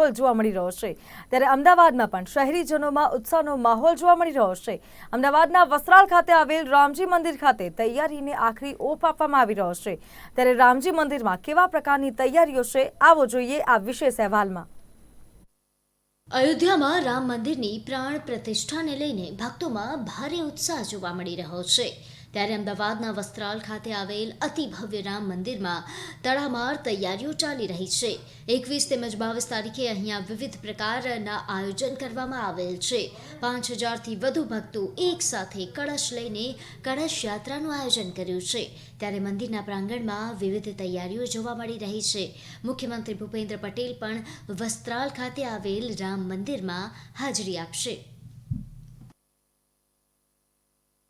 માહોલ જોવા મળી રહ્યો છે. ત્યારે અમદાવાદમાં પણ શહેરીજનોમાં ઉત્સાહનો માહોલ જોવા મળી રહ્યો છે. અમદાવાદના વસ્ત્રાલ ખાતે આવેલ રામજી મંદિર ખાતે તૈયારીને આખરી ઓપ આપવામાં આવી રહ્યો છે. ત્યારે રામજી મંદિરમાં કેવા પ્રકારની તૈયારીઓ છે, આવો જોઈએ આ વિશેષ અહેવાલમાં. અયોધ્યામાં રામ મંદિરની પ્રાણ પ્રતિષ્ઠાને લઈને ભક્તોમાં ભારે ઉત્સાહ જોવા મળી રહ્યો છે. ત્યારે અમદાવાદના વસ્ત્રાલ ખાતે આવેલ અતિ ભવ્ય રામ મંદિરમાં તડામાર તૈયારીઓ ચાલી રહી છે. એકવીસ તેમજ બાવીસ તારીખે અહીંયા વિવિધ પ્રકારના આયોજન કરવામાં આવેલ છે. પાંચ હજારથી વધુ ભક્તો એક સાથે કળશ લઈને કળશ યાત્રાનું આયોજન કર્યું છે. ત્યારે મંદિરના પ્રાંગણમાં વિવિધ તૈયારીઓ જોવા મળી રહી છે. મુખ્યમંત્રી ભૂપેન્દ્ર પટેલ પણ વસ્ત્રાલ ખાતે આવેલ રામ મંદિરમાં હાજરી આપશે.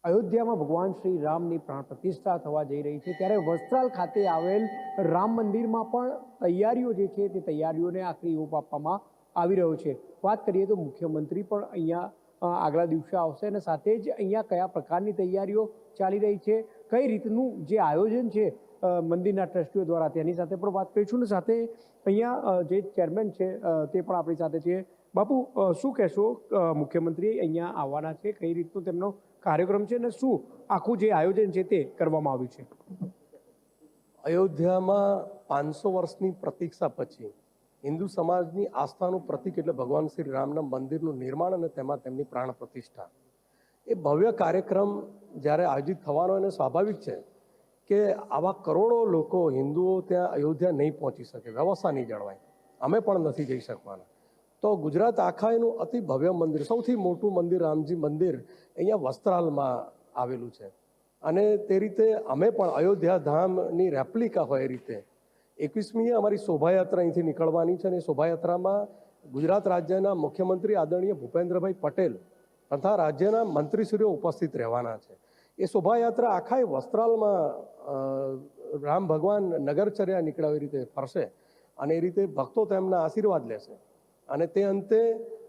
અયોધ્યામાં ભગવાન શ્રી રામની પ્રાણ પ્રતિષ્ઠા થવા જઈ રહી છે. ત્યારે વસ્ત્રાલ ખાતે આવેલ રામ મંદિરમાં પણ તૈયારીઓ જે છે તે તૈયારીઓને આખરી ઓપ આપવામાં આવી રહ્યો છે. વાત કરીએ તો મુખ્યમંત્રી પણ અહીંયા આગલા દિવસે આવશે અને સાથે જ અહીંયા કયા પ્રકારની તૈયારીઓ ચાલી રહી છે, કઈ રીતનું જે આયોજન છે મંદિરના ટ્રસ્ટીઓ દ્વારા તેની સાથે પણ વાત કરીશું. ને સાથે અહીંયા જે ચેરમેન છે તે પણ આપણી સાથે છે. બાપુ શું કહેશો મુખ્યમંત્રી અહીંયા આવવાના છે? કઈ રીતનો તેમનો કાર્યક્રમ છે અને શું આખું જે આયોજન છે તે કરવામાં આવ્યું છે? અયોધ્યામાં પાંચસો વર્ષની પ્રતીક્ષા પછી હિન્દુ સમાજની આસ્થાનું પ્રતીક એટલે ભગવાન શ્રી રામના મંદિરનું નિર્માણ અને તેમાં તેમની પ્રાણ પ્રતિષ્ઠા. એ ભવ્ય કાર્યક્રમ જ્યારે આયોજિત થવાનો એને સ્વાભાવિક છે કે આવા કરોડો લોકો હિન્દુઓ ત્યાં અયોધ્યા નહીં પહોંચી શકે, વ્યવસ્થા નહીં જળવાય. અમે પણ નથી જઈ શકવાના. તો ગુજરાત આખા એનું અતિ ભવ્ય મંદિર, સૌથી મોટું મંદિર રામજી મંદિર અહીંયા વસ્ત્રાલમાં આવેલું છે. અને તે રીતે અમે પણ અયોધ્યા ધામની રેપ્લિકા હોય એ રીતે. એકવીસમીએ અમારી શોભાયાત્રા અહીંથી નીકળવાની છે અને શોભાયાત્રામાં ગુજરાત રાજ્યના મુખ્યમંત્રી આદરણીય ભૂપેન્દ્રભાઈ પટેલ તથા રાજ્યના મંત્રીશ્રીઓ ઉપસ્થિત રહેવાના છે. એ શોભાયાત્રા આખા વસ્ત્રાલમાં રામ ભગવાન નગરચર્યા નીકળાવી રીતે ફરશે અને એ રીતે ભક્તો તેમના આશીર્વાદ લેશે. અને તે અંતે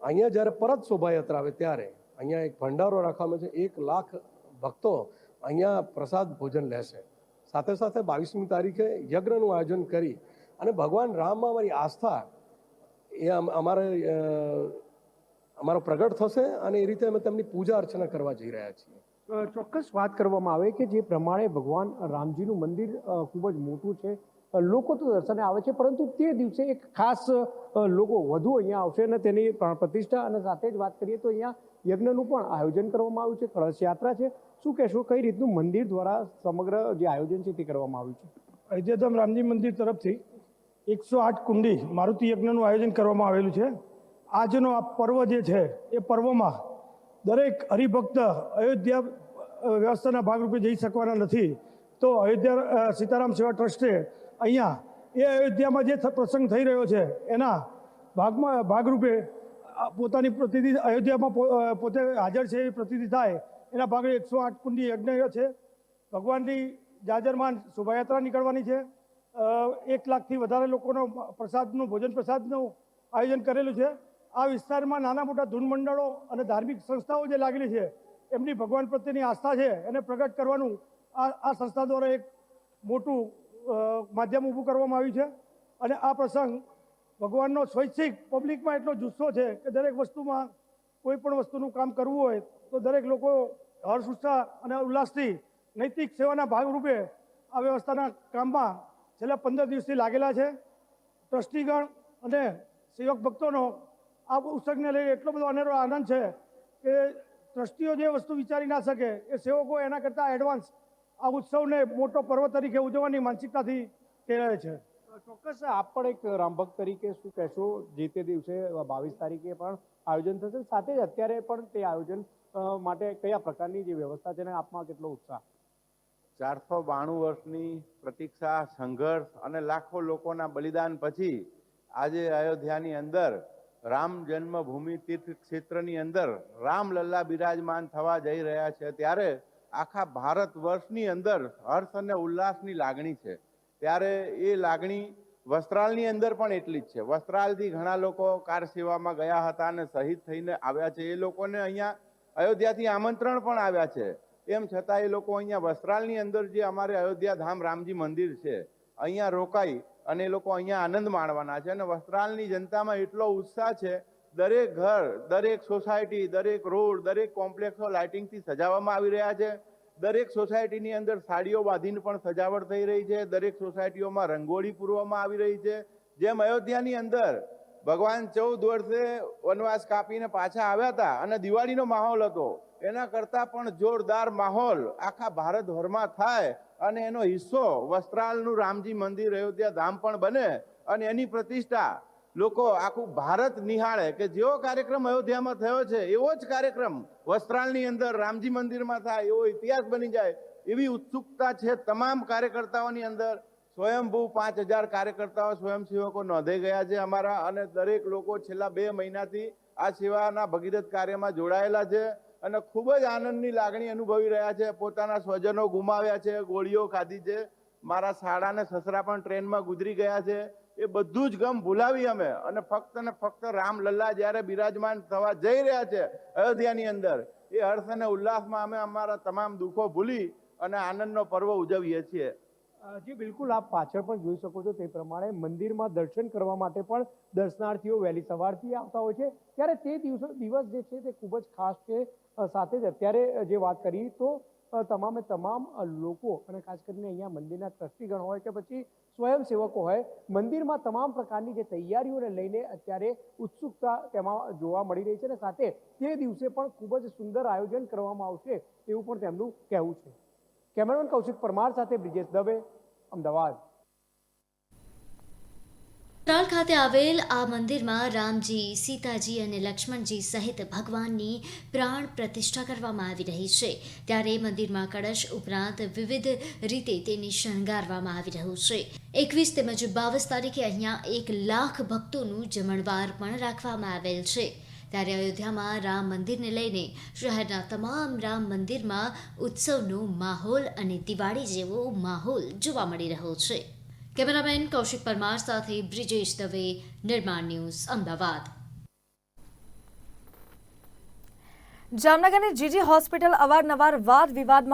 અહીંયા જ્યારે પરત શોભાયાત્રા આવે ત્યારે અહીંયા એક ભંડારો રાખવામાં છે, એક લાખ ભક્તો અહીંયા પ્રસાદ ભોજન લેશે. સાથે સાથે બાવીસમી તારીખે યજ્ઞનું આયોજન કરી અને ભગવાન રામમાં અમારી આસ્થા એ અમ- અમારે અમારો પ્રગટ થશે અને એ રીતે અમે તેમની પૂજા અર્ચના કરવા જઈ રહ્યા છીએ. ચોક્કસ વાત કરવામાં આવે કે જે પ્રમાણે ભગવાન રામજીનું મંદિર ખૂબ જ મોટું છે. લોકો તો દર્શને આવે છે, પરંતુ તે દિવસે એક ખાસ લોકો વધુ અહીંયા આવશે અને તેની પ્રતિષ્ઠા અને સાથે જ વાત કરીએ તો અહીંયા યજ્ઞનું પણ આયોજન કરવામાં આવ્યું છે, કળશ યાત્રા છે. શું કહેશો, કઈ રીતનું મંદિર દ્વારા સમગ્ર જે આયોજન છે તે કરવામાં આવ્યું છે? અયોધ્યાધામ રામજી મંદિર તરફથી એકસો આઠ કુંડી મારુતિ યજ્ઞનું આયોજન કરવામાં આવેલું છે. આજનો આ પર્વ જે છે, એ પર્વમાં દરેક હરિભક્ત અયોધ્યા વ્યવસ્થાના ભાગરૂપે જઈ શકવાના નથી. તો અયોધ્યા સીતારામ સેવા ટ્રસ્ટે અહીંયા એ અયોધ્યામાં જે પ્રસંગ થઈ રહ્યો છે, એના ભાગમાં, ભાગરૂપે પોતાની પ્રતિનિધિ અયોધ્યામાં પોતે હાજર છે એ પ્રતિનિધિ થાય, એના ભાગે એકસો આઠ કુંડી યજ્ઞ છે. ભગવાનની જાજરમાન શોભાયાત્રા નીકળવાની છે. એક લાખથી વધારે લોકોનો પ્રસાદનું, ભોજન પ્રસાદનું આયોજન કરેલું છે. આ વિસ્તારમાં નાના મોટા ધૂન મંડળો અને ધાર્મિક સંસ્થાઓ જે લાગેલી છે, એમની ભગવાન પ્રત્યેની આસ્થા છે, એને પ્રગટ કરવાનું આ આ સંસ્થા દ્વારા એક મોટું માધ્યમ ઊભું કરવામાં આવ્યું છે. અને આ પ્રસંગ ભગવાનનો સ્વૈચ્છિક પબ્લિકમાં એટલો જુસ્સો છે કે દરેક વસ્તુમાં કોઈ પણ વસ્તુનું કામ કરવું હોય તો દરેક લોકો હર્ષ ઉત્સાહ અને ઉલ્લાસથી નૈતિક સેવાના ભાગરૂપે આ વ્યવસ્થાના કામમાં છેલ્લા પંદર દિવસથી લાગેલા છે. ટ્રસ્ટીગણ અને સેવક ભક્તોનો આ ઉત્સવને લઈને એટલો બધો અનેરો આનંદ છે કે ટ્રસ્ટીઓ જે વસ્તુ વિચારી ના શકે એ સેવકો એના કરતાં એડવાન્સ આ ઉત્સવને મોટો પર્વ તરીકે ઉજવવાની માનસિકતાથી કહેવાય છે. ચોક્કસ આપ પણ એક રામભક્ત તરીકે શું કહેશો? જે તે દિવસે બાવીસ તારીખે પણ આયોજન થશે. સાથે જ અત્યારે પણ તે આયોજન માટે કયા પ્રકારની જે વ્યવસ્થા છે ને આપમાં કેટલો ઉત્સાહ? ચારસો બાણું વર્ષની પ્રતીક્ષા સંઘર્ષ અને લાખો લોકોના બલિદાન પછી આજે અયોધ્યાની અંદર રામ જન્મભૂમિ તીર્થ ક્ષેત્રની અંદર રામલલ્લા બિરાજમાન થવા જઈ રહ્યા છે. ત્યારે આખા ભારત વર્ષની અંદર હર્ષ અને ઉલ્લાસની લાગણી છે. ત્યારે એ લાગણી વસ્ત્રાલની અંદર પણ એટલી જ છે. વસ્ત્રાલથી ઘણા લોકો કાર સેવામાં ગયા હતા અને શહીદ થઈને આવ્યા છે. એ લોકોને અહીંયા અયોધ્યાથી આમંત્રણ પણ આવ્યા છે. એમ છતાં એ લોકો અહીંયા વસ્ત્રાલની અંદર જે અમારે અયોધ્યા ધામ રામજી મંદિર છે, અહીંયા રોકાઈ અને એ લોકો અહીંયા આનંદ માણવાના છે અને વસ્ત્રાલની જનતામાં એટલો ઉત્સાહ છે દરેક ઘર, દરેક સોસાયટી, દરેક રોડ, દરેક કોમ્પ્લેક્સો લાઇટિંગથી સજાવવામાં આવી રહ્યા છે. દરેક સોસાયટીની અંદર સાડીઓ બાંધીને પણ સજાવટ થઈ રહી છે. દરેક સોસાયટીઓમાં રંગોળી પૂરવામાં આવી રહી છે. જેમ અયોધ્યાની અંદર ભગવાન ચૌદ વર્ષે વનવાસ કાપીને પાછા આવ્યા હતા અને દિવાળીનો માહોલ હતો, એના કરતાં પણ જોરદાર માહોલ આખા ભારતભરમાં થાય અને એનો હિસ્સો વસ્ત્રાલનું રામજી મંદિર, અયોધ્યા ધામ પણ બને અને એની પ્રતિષ્ઠા લોકો આખું ભારત નિહાળે કે જેવો કાર્યક્રમ અયોધ્યામાં થયો છે, એવો જ કાર્યક્રમ વસ્ત્રાલની અંદર રામજી મંદિરમાં થાય, એવો ઇતિહાસ બની જાય, એવી ઉત્સુકતા છે તમામ કાર્યકર્તાઓની અંદર. સ્વયંભૂ પાંચ હજાર કાર્યકર્તાઓ સ્વયંસેવકો નોંધાઈ ગયા છે અમારા અને દરેક લોકો છેલ્લા બે મહિનાથી આ સેવાના ભગીરથ કાર્યમાં જોડાયેલા છે અને ખૂબ જ આનંદની લાગણી અનુભવી રહ્યા છે. પોતાના સ્વજનો ગુમાવ્યા છે, ગોળીઓ ખાધી છે. મારા શાળાને સસરા પણ ટ્રેનમાં ગુજરી ગયા છે. એ બધું જ ગમ ભૂલાવી અમે. અને ફક્ત ને ફક્ત રામલલ્લા જ્યારે બિરાજમાન થવા જઈ રહ્યા છે અયોધ્યાની અંદર, એ હર્ષ અને ઉલ્લાસમાં અમે અમારા તમામ દુઃખો ભૂલી અને આનંદનો પર્વ ઉજવીએ છીએ. જી, બિલકુલ. આપ પાછળ પણ જોઈ શકો છો તે પ્રમાણે મંદિરમાં દર્શન કરવા માટે પણ દર્શનાર્થીઓ વહેલી સવારથી આવતા હોય છે. ત્યારે તે દિવસો દિવસ જે છે તે ખૂબ જ ખાસ છે. સાથે જ અત્યારે જે વાત કરી તો તમામે તમામ લોકો અને ખાસ કરીને અહીંયા મંદિરના ટ્રસ્ટીગણ હોય કે પછી સ્વયંસેવકો હોય, મંદિરમાં તમામ પ્રકારની જે તૈયારીઓને લઈને અત્યારે ઉત્સુકતા તેમાં જોવા મળી રહી છે અને સાથે તે દિવસે પણ ખૂબ જ સુંદર આયોજન કરવામાં આવશે તેવું પણ તેમનું કહેવું છે. કેમેરામેન કૌશિક પરમાર સાથે બ્રિજેશ દવે, અમદાવાદ. વસ્ત્રાલ ખાતે આવેલ આ મંદિરમાં રામજી, સીતાજી અને લક્ષ્મણજી સહિત ભગવાનની પ્રાણ પ્રતિષ્ઠા કરવામાં આવી રહી છે. ત્યારે મંદિરમાં કળશ ઉપરાંત વિવિધ રીતે તેને શણગારવામાં આવી રહ્યું છે. એકવીસ તેમજ બાવીસ તારીખે અહીંયા એક લાખ ભક્તોનું જમણવાર પણ રાખવામાં આવેલ છે. ત્યારે અયોધ્યામાં રામ મંદિરને લઈને શહેરના તમામ રામ મંદિરમાં ઉત્સવનો માહોલ અને દિવાળી જેવો માહોલ જોવા મળી રહ્યો છે. કેમેરામેન કૌશિક પરમાર સાથે બ્રિજેશ દવે નિર્માણ ન્યૂઝ અમદાવાદ જામનગરની જીજી હોસ્પિટલ અવારનવાર વાદ વિવાદમાં